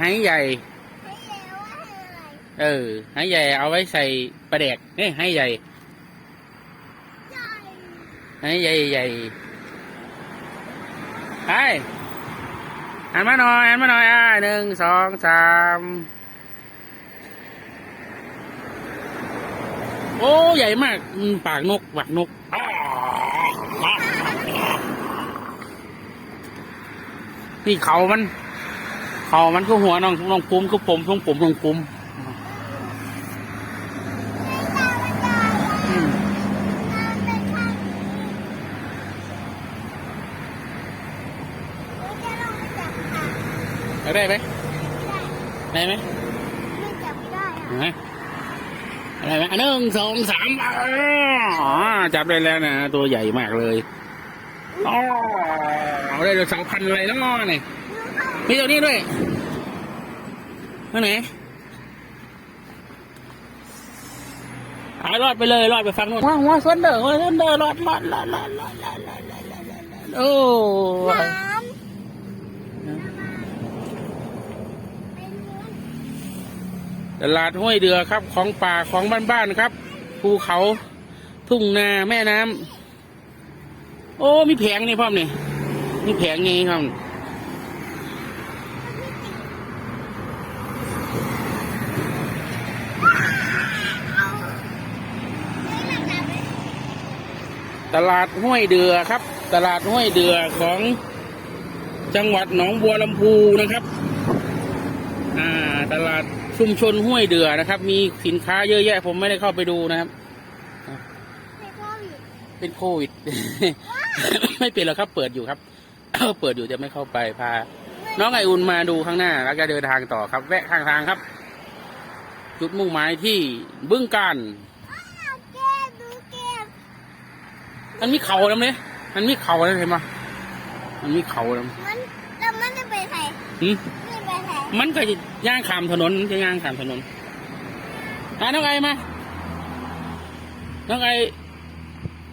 ไหใหญ่ให้เร็วว่าให้อะไรเออไหใหญ่เอาไว้ใส่ปลาแดกนี่ไหใหญ่ใหญ่ไหใหญ่ใหญ่ไปหันมาหน่อยหันมาหน่อยอะหนึ่งสองสามโอ้ใหญ่มากอืมปากนกปากนกอ้าวนี่เขามัน เขามันก็หัวน้องน้องปุ้มก็ผมทรงผมทรงปุ้มตามันใหญ่อืมตาเป็นข้างนี้หนูจะลองไปจับค่ะเอาได้ไหมได้ไหมไม่จับไม่ได้อะเห็นไหมอะไรไหมอันหนึ่งสองสามอ๋อจับได้แล้วนะตัวใหญ่มากเลยอ๋อเอาได้เดี๋ยวสองพันอะไรแล้วง้อเนี่ยมีตัวนี้ด้วย มาไหนหายรอดไปเลยรอดไปฟังโน่นว้าวว้าวซันเดอร์ว้าวซันเดอร์รอดรอดรอดรอดรอดรอดรอดรอดรอดรอดรอดโอ้น้ำเป็นเนื้อตลาดห้วยเดือครับ ของป่าของบ้านๆครับภูเขาทุ่งนาแม่น้ำโอ้มีแผงนี่พ่อมนี่มีแผงไงครับ ตลาดห้วยเดือครับ ตลาดห้วยเดือของจังหวัดหนองบัวลำพูนะครับ อ่า ตลาดชุมชนห้วยเดือนะครับ มีสินค้าเยอะแยะ ผมไม่ได้เข้าไปดูนะครับในโควิดเป็นโควิด ไม่เป็นหรอกครับ เปิดอยู่ครับ เปิดอยู่จะไม่เข้าไปพา น้องไออุ่นมาดูข้างหน้า แล้วก็เดินทางต่อครับ แวะข้างทางครับ จุดมุ่งหมายที่บึ้งการ อ้าวแก้มดูแก้ม มันมีเขาแล้วเนี่ยมันมีเขาแล้วเห็นไหมมันมีเขาแล้วมันแล้วมันจะไปไหนหืมไม่ไปไหนมันก็จะย่างขามถนนจะย่างขามถนนอะน้องไอมาน้องไอ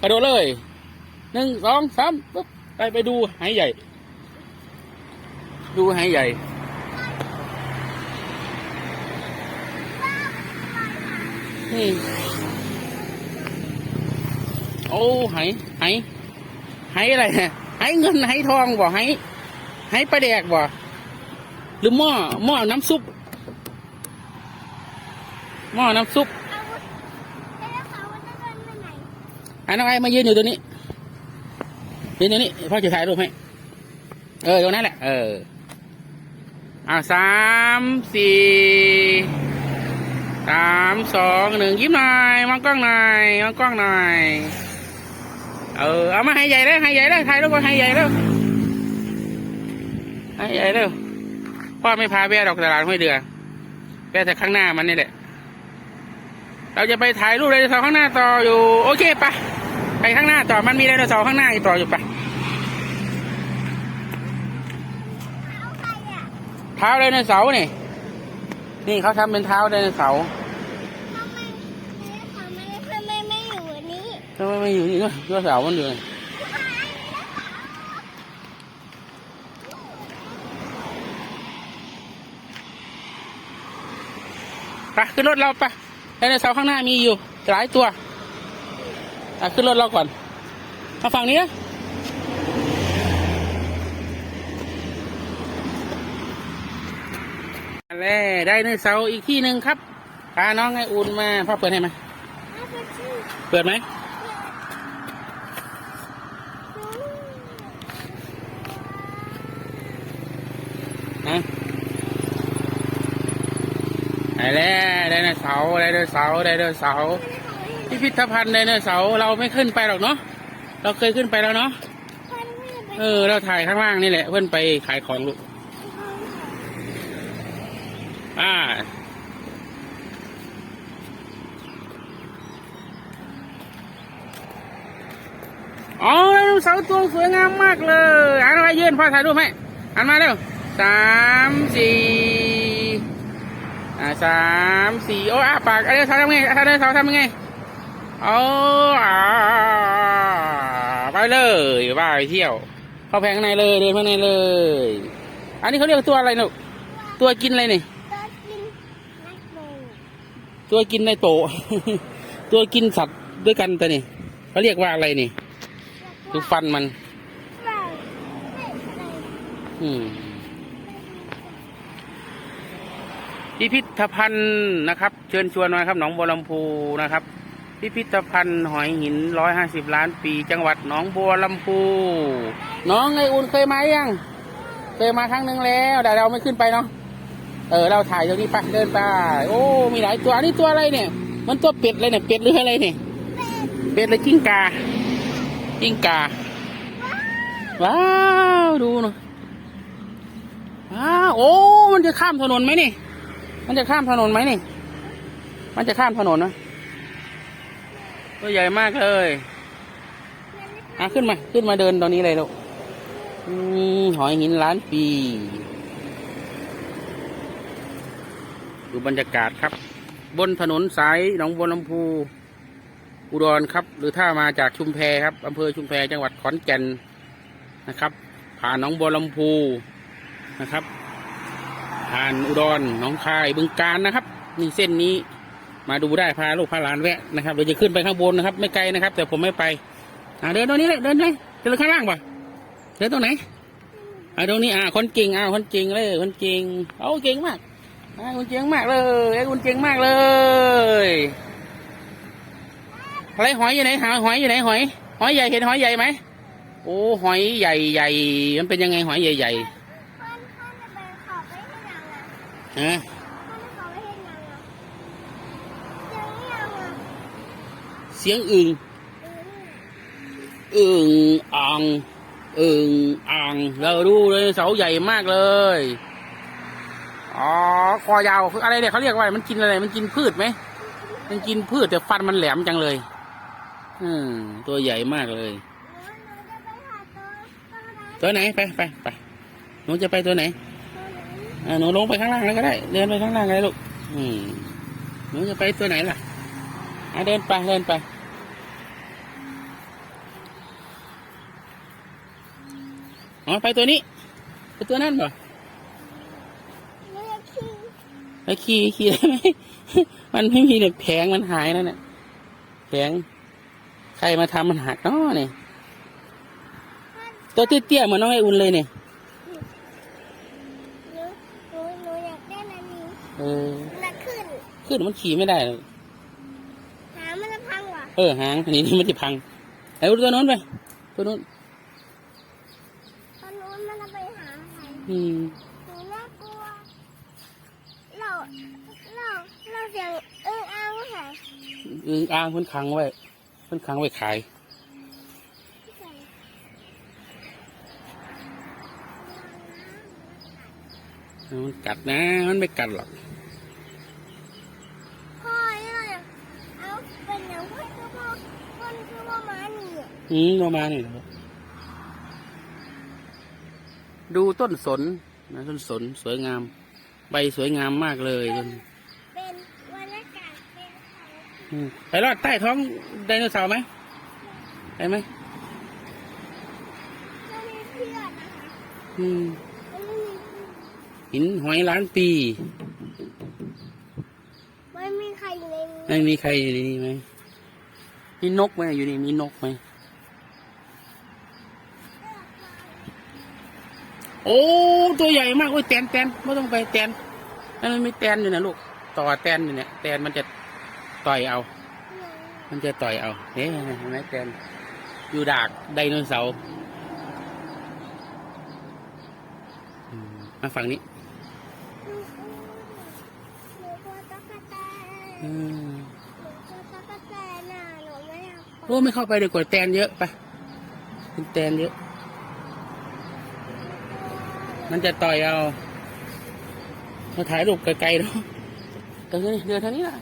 กระโดดเลยหนึ่งสองสามปุ๊บไปไปดูหายใหญ่ ดูหายใหญ่นี่ โอ้หายหายหายอะไรเนี่ยหายเงินหายทองบ่หายหายปลาแดกบ่หรือหม้อหม้อน้ำซุปหม้อน้ำซุปอาวุธแล้วเขาจะเดินไปไหนอะน้องไอ้มายืนอยู่ตัวนี้ยืนตัวนี้พ่อจะถ่ายรูปให้เออตรงนั้นแหละเอออ่าสามสี่สามสองหนึ่งยิ้มหน่อยมองกล้องหน่อยมองกล้องหน่อย เออเอามาให้ใหญ่เลยให้ใหญ่เลยถ่ายรูปมาให้ใหญ่เลยให้ใหญ่เลยพ่อไม่พาแว่ดอกตลาดห้วยเดือแว่แต่ข้างหน้ามันนี่แหละ เราจะไปถ่ายรูปไดโนเสาร์ข้างหน้าต่ออยู่ โอเคปะไปข้างหน้าต่อมันมีไดโนเสาร์ข้างหน้าอีกต่ออยู่ปะเอาใครอะเท้าไดโนเสาร์นี่นี่เขาทำเป็นเท้าไดโนเสาร์ ทำไมเนี่ยทำไมทำไมไม่อยู่อันนี้ ทำไมไม่อยู่นี่ก็ตัวเสาร์มันอยู่งไปขึ้นรถเราไปไดโนเสาร์ข้างหน้ามีอยู่หลายตัวอะขึ้นรถเราก่อนมาฝั่งนี้แล้วไดโนเสาอีกที่หนึ่งครับพาน้องไออุ่นมาพ่อเปิดให้ไหมเปิดไหม แล้วไดโนเสาร์ไดโนเสาร์ไดโนเสาร์พิพิธภัณฑ์ไดโนเสาร์เราไม่ขึ้นไปหรอกเนาะเราเคยขึ้นไปแล้วเนาะเออ เราถ่ายข้างล่างนี่แหละเพื่อนไปขายของลูกอ่าอ๋อไดโนเสาร์ตัวสวยงามมากเลยอันมายืนพ่อถ่ายรูปให้อันมาเร็วสามสี่ อ่าสามสี่โอ้อาปากไดโนเสาร์ทำไงไดโนเสาร์ทำยังไงโอ้อ่าไปเลยว่าไปเที่ยว เข้าแพงข้างในเลยเดินข้างในเลย อันนี้เขาเรียกตัวอะไรลูกว้าตัวกินอะไรนี่ตัวกินนักโบตัวกินในโตะตัวกินสัตว์ด้วยกันแต่นี่เขาเรียกว่าอะไรนี่ดูฟันมันว่าไม่อะไรอืม พิพิธภัณฑ์นะครับ เชิญชวนมาครับหนองบัวลำพูนะครับ พิพิธภัณฑ์หอยหินร้อยห้าสิบล้านปี จังหวัดหนองบัวลำพู น้องไออุ่นเคยมายัง เคยมาครั้งหนึ่งแล้วแต่เราไม่ขึ้นไปเนาะเออเราถ่ายตรงนี้ไปเดินไปโอ้ มีหลายตัวอันนี้ตัวอะไรเนี่ย มันตัวเป็ดเลยเนี่ยเป็ดหรืออะไรเนี่ยเป็ดหรือจิ้งกาจิ้งกา ว้าว ดูหน่อยว้าวโอ้ มันจะข้ามถนนไหมนี่ มันจะข้ามถนนไหมนี่ มันจะข้ามถนนนะตัวใหญ่มากเลยอะขึ้นมา ขึ้นมาเดินตรงนี้เลยลูกหอยหินล้านปี ดูบรรยากาศครับ บนถนนสายหนองบัวลำพู อุดรครับ หรือถ้ามาจากชุมแพครับอำเภอชุมแพจังหวัดขอนแก่นนะครับ ผ่านหนองบัวลำพูนะครับ ผ่านอุดรหนองคายบึงการนะครับนี่เส้นนี้มาดูได้พาลูกพาหลานแวะนะครับเดี๋ยวจะขึ้นไปข้างบนนะครับ ไม่ไกลนะครับ แต่ผมไม่ไปอ่าเดินตรงนี้เลยเดินเลยเดินข้างล่างป่ะเดินตรงไหนอ่าตรงนี้อ่าคนเก่งอ่าคนเก่งเลยคนเก่งโอ้เก่งมากอ่าคนเก่งมากเลยไอ้คนเก่งมากเลยอะไรหอยอยู่ไหนหาหอยอยู่ไหนหอย หอยใหญ่เห็นหอยใหญ่ไหมโอ้หอยใหญ่ใหญ่มันเป็นยังไงหอยใหญ่ใหญ่ คนคนจะไปขอไปที่ไหนอะ ๆ ฮะเสียงอึงอึงอ่างอึงอ่างเราดูเลยเสาใหญ่มากเลย อ๋อ คอยาวคืออะไรเนี่ยเขาเรียกว่ามันกินอะไร มันกินพืชไหม มันกินพืชแต่ฟันมันแหลมจังเลย อืม ตัวใหญ่มากเลย ตัวไหน ไปไปไปหนูจะไปตัวไหน หนูลงไปข้างล่างแล้วก็ได้เดินไปข้างล่างเลยลูกอืมหนูจะไปตัวไหนล่ะอะเดินไปเดินไปอ๋อไปตัวนี้ไปตัวนั้นเหรอไปขี่ขี่ได้ไหมมันไม่มีเนี่ยแผงมันหายแล้วเนี่ยแผงใครมาทำมันหักเนาะเนี่ยตัวเตี้ยๆเหมือนน้องไออุ่นเลยเนี่ย หนูหนูหนูอยากได้อันนี้ เออ มันจะขึ้น ขึ้นมันขี่ไม่ได้หรอกหามันจะพังว่ะเออหางอันนี้มันจะพังไอ้ตัวโน้นไปตัวโน้นตอนนู้นมันจะไปหาใครอืมหนูน่ากลัว เรา เรา เราเสียงเอื้ออ้างว่าไงอึงอ่างเพิ่นขังไว้เพิ่นขังไว้ขายมันกัดนะ มันไม่กัดหรอก พ่อเนี่ยเอาเป็นอย่างพ่อคือพ่อพ่อคือพ่อหมาหนี อะอืมประมาณนี้แหละดูต้นสนนะต้นสนสวยงาม ใบสวยงามมากเลยต้นเป็นบรรยากาศเป็นเขาอืมไปรอดใต้ท้องไดโนเสาร์ไหมไปไหมไม่มีเพื่อนนะคะอืมมันไม่มีเพื่อนหินหอยล้านปีไม่มีใครอยู่ในนี้ไม่มีใครอยู่ในนี้ไหมมีนกไหมอยู่นี่มีนกไหม โอ้ตัวใหญ่มากโอ้ยแตนแตนไม่ต้องไปแตนนั่นมันมีแตนอยู่นะลูกต่อแตนอยู่เนี่ยแตนมันจะต่อยเอา มันจะต่อยเอาเฮ้ยเห็นไหมแตนอยู่ดากไดโนเสาร์อืมมาฝั่งนี้หนูกลัวหนูกลัวตั๊กแตนอืมหนูกลัวตั๊กแตนน่ะหนูไม่อยากไปโอ้ไม่เข้าไปเดี๋ยวกดแตนเยอะไปเป็นแตนเยอะ มันจะต่อยเอามาถ่ายรูปไกลๆเนาะเดินนี่เดินทางนี้นะ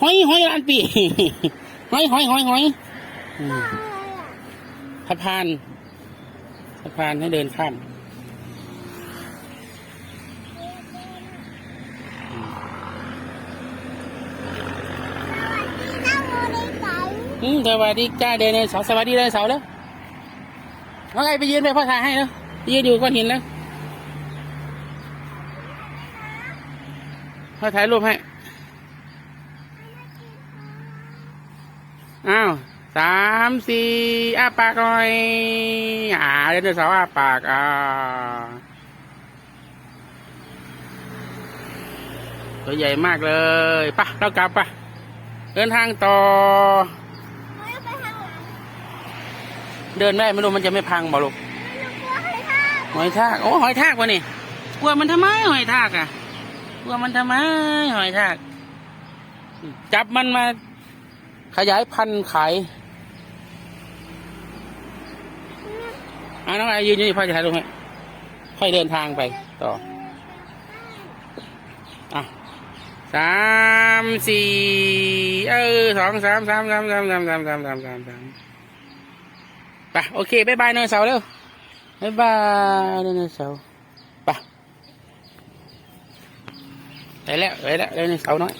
หอยหอยล้านปีหอยหอยหอยหอยอืมอะไรอะสะพานสะพานให้เดินข้าม สวัสดีเจ้าโมเดลไก่ อืมสวัสดีจ้าเดนเสาสวัสดีเดนเสาแล้วน้องไอไปยืนไปพ่อถ่ายให้แล้วยืนอยู่ก้อนหินแล้วพ่อถ่ายรูปให้ อ้าวสามสี่อ้าปากหน่อยอ่าเดนเสาอ้าปากอ่าตัวใหญ่มากเลยปะเรากลับปะเดินทางต่อ ไม่ไปทางหลัง เดินได้ไม่รู้มันจะไม่พังบ่ลูกไม่รู้กลัวใครทหอยทาก โอ้หอยทากวะนี่กลัวมันทำไมหอยทากอะกลัวมันทำไมหอยทาก จับมันมา ขยายพันธุ์ขายอ่าน้องไอยืนอยู่นี่พ่อจะถ่ายรูปให้ค่อยเดินทางไปต่ออะสามสี่เออสองสามสามสามสามสามสามสามสามสาม สามไปโอเคบายบายไดโนเสาร์เร็วบายบายไดโนเสาร์ไปไปแล้วไปแล้วไดโนเสาร์น้อย